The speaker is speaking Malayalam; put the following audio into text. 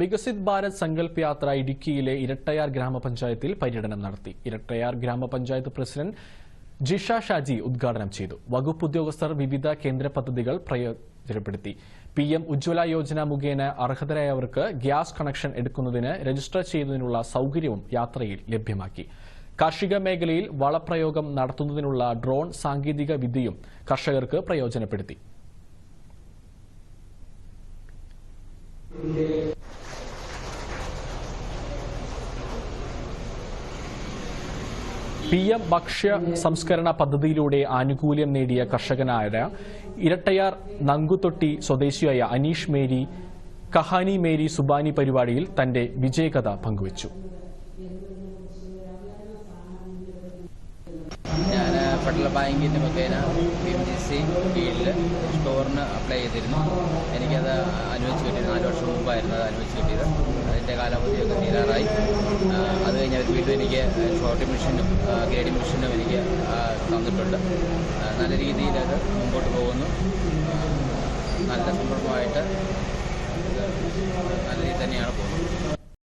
വികസിത് ഭാരത് സങ്കല്പ് യാത്ര ഇടുക്കിയിലെ ഇരട്ടയാർ ഗ്രാമപഞ്ചായത്തിൽ പര്യടനം നടത്തി. ഇരട്ടയാർ ഗ്രാമപഞ്ചായത്ത് പ്രസിഡന്റ് ജിഷ ഷാജി ഉദ്ഘാടനം ചെയ്തു. വകുപ്പ് ഉദ്യോഗസ്ഥർ വിവിധ കേന്ദ്ര പദ്ധതികൾ പ്രയോജനപ്പെടുത്തി. പി എം ഉജ്ജ്വല യോജന മുഖേന അർഹതരായവർക്ക് ഗ്യാസ് കണക്ഷൻ എടുക്കുന്നതിന് രജിസ്റ്റർ ചെയ്യുന്നതിനുള്ള സൌകര്യവും യാത്രയിൽ ലഭ്യമാക്കി. കാർഷിക മേഖലയിൽ വളപ്രയോഗം നടത്തുന്നതിനുള്ള ഡ്രോൺ സാങ്കേതിക വിദ്യയും കർഷകർക്ക് പ്രയോജനപ്പെടുത്തി. പി എം ഭക്ഷ്യ സംസ്കരണ പദ്ധതിയിലൂടെ ആനുകൂല്യം നേടിയ കർഷകനായ ഇരട്ടയാർ നങ്കുതൊട്ടി സ്വദേശിയായ അനീഷ് മേരി കഹാനി മേരി സുബാനി പരിപാടിയിൽ തന്റെ വിജയകഥ പങ്കുവച്ചു. ഞാൻ ഫെഡറൽ ബാങ്കിന്റെ മുഖേന പി എം ജി സി കീഴിൽ സ്റ്റോറിന് അപ്ലൈ ചെയ്തിരുന്നു. എനിക്കത് അനുവദിച്ച് കിട്ടിയത് നാല് വർഷം മുമ്പായിരുന്നു അത് അനുവദിച്ച് കിട്ടിയത്. അതിന്റെ കാലാവധിയൊക്കെ തീരാറായി. വീണ്ടും എനിക്ക് ഷോർട്ടിംഗ് മെഷീനും ഗ്രേഡിംഗ് മെഷീനും എനിക്ക് തന്നിട്ടുണ്ട്. നല്ല രീതിയിൽ അത് മുമ്പോട്ട് പോകുന്നു. നല്ല സംരംഭമായിട്ട് നല്ല രീതിയിൽ തന്നെയാണ് പോകുന്നത്.